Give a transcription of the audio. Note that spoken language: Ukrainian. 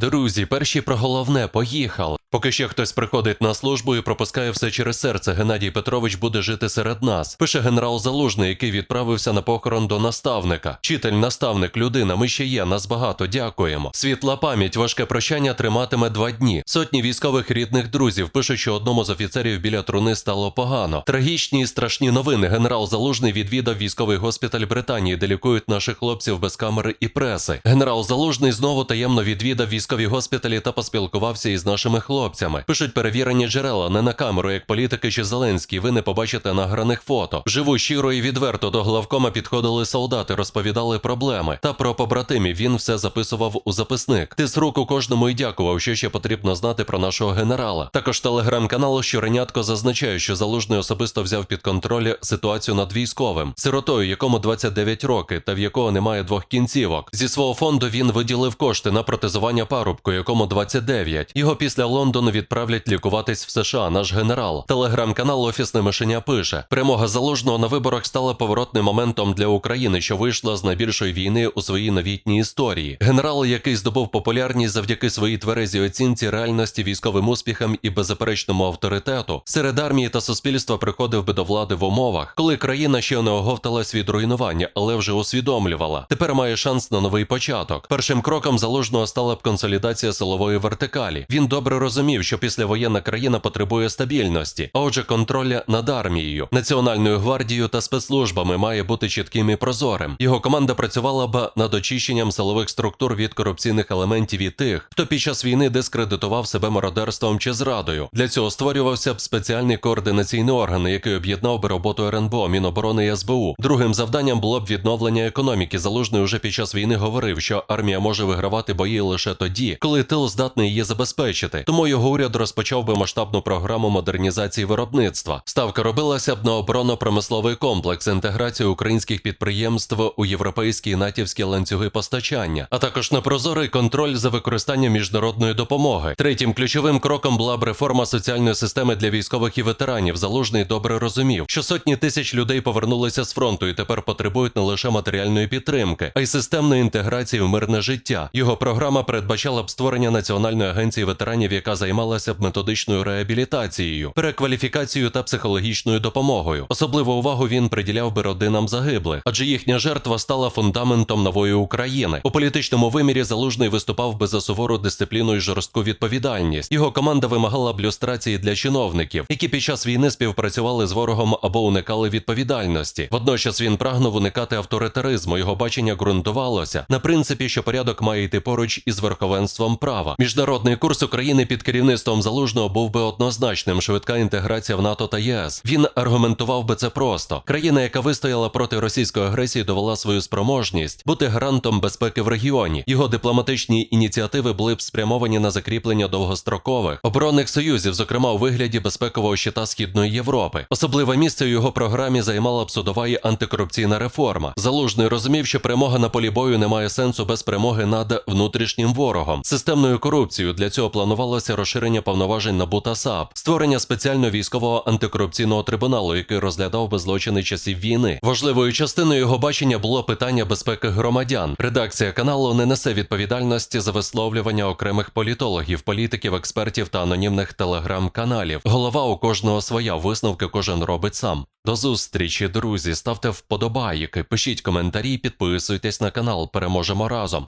Друзі, перші про головне поїхали. Поки ще хтось приходить на службу і пропускає все через серце, Геннадій Петрович буде жити серед нас. Пише генерал Залужний, який відправився на похорон до наставника. Вчитель, наставник, людина, ми ще є, нас багато, дякуємо. Світла пам'ять, важке прощання триматиме два дні. Сотні військових рідних друзів пишуть, що одному з офіцерів біля труни стало погано. Трагічні і страшні новини. Генерал Залужний відвідав військовий госпіталь Британії, де лікують наших хлопців без камери і преси. Генерал Залужний знову таємно відвідав військові госпіталі та поспілкувався із нашими хлопцями. Пишуть перевірені джерела не на камеру, як політики чи Зеленський. Ви не побачите награних фото. Живу щиро і відверто до главкома підходили солдати, розповідали проблеми. Та про побратимів він все записував у записник. Тис руку кожному і дякував, що ще потрібно знати про нашого генерала. Також телеграм-канал Щоренятко зазначає, що залужний особисто взяв під контроль ситуацію над військовим, сиротою, якому 29 років, та в якого немає двох кінцівок. Зі свого фонду він виділив кошти на протезування парубку, якому 29. Його після Лондону відправлять лікуватись в США. Наш генерал. Телеграм-канал Офісне мишеня пише: перемога залужного на виборах стала поворотним моментом для України, що вийшла з найбільшої війни у своїй новітній історії. Генерал, який здобув популярність завдяки своїй тверезій оцінці реальності, військовим успіхам і беззаперечному авторитету, серед армії та суспільства приходив би до влади в умовах, коли країна ще не оговталась від руйнування, але вже усвідомлювала. Тепер має шанс на новий початок. Першим кроком залужного стала б консолідація силової вертикалі. Він добре розумів, що післявоєнна країна потребує стабільності, а отже, контроля над армією, національною гвардією та спецслужбами має бути чітким і прозорим. Його команда працювала б над очищенням силових структур від корупційних елементів і тих, хто під час війни дискредитував себе мародерством чи зрадою. Для цього створювався б спеціальний координаційний орган, який об'єднав би роботу РНБО, Міноборони і СБУ. Другим завданням було б відновлення економіки. Залужний уже під час війни говорив, що армія може вигравати бої лише тоді, коли тил здатний її забезпечити. Тому його уряд розпочав би масштабну програму модернізації виробництва. Ставка робилася б на оборонно-промисловий комплекс, інтеграцію українських підприємств у європейські і натівські ланцюги постачання, а також на прозорий контроль за використанням міжнародної допомоги. Третім ключовим кроком була б реформа соціальної системи для військових і ветеранів. Залужний добре розумів, що сотні тисяч людей повернулися з фронту і тепер потребують не лише матеріальної підтримки, а й системної інтеграції в мирне життя. Його програма передбачала б створення національної агенції ветеранів, яка займалася б методичною реабілітацією, перекваліфікацією та психологічною допомогою. Особливу увагу він приділяв би родинам загиблих, адже їхня жертва стала фундаментом нової України. У політичному вимірі залужний виступав би за сувору дисципліну і жорстку відповідальність. Його команда вимагала б люстрації для чиновників, які під час війни співпрацювали з ворогом або уникали відповідальності. Водночас він прагнув уникати авторитаризму. Його бачення ґрунтувалося на принципі, що порядок має йти поруч із верховенством права. Міжнародний курс України під керівництвом залужного був би однозначним. Швидка інтеграція в НАТО та ЄС. Він аргументував би це просто. Країна, яка вистояла проти російської агресії, довела свою спроможність бути гарантом безпеки в регіоні. Його дипломатичні ініціативи були б спрямовані на закріплення довгострокових оборонних союзів, зокрема у вигляді безпекового щита Східної Європи. Особливе місце у його програмі займала б судова і антикорупційна реформа. Залужний розумів, що перемога на полі бою не має сенсу без перемоги над внутрішнім ворогом. Системною корупцією для цього планувалося розширення повноважень НАБУ та САП, створення спеціального військового антикорупційного трибуналу, який розглядав би злочини часів війни. Важливою частиною його бачення було питання безпеки громадян. Редакція каналу не несе відповідальності за висловлювання окремих політологів, політиків, експертів та анонімних телеграм-каналів. Голова у кожного своя висновки кожен робить сам. До зустрічі, друзі. Ставте вподобайки, пишіть коментарі, підписуйтесь на канал. Переможемо разом.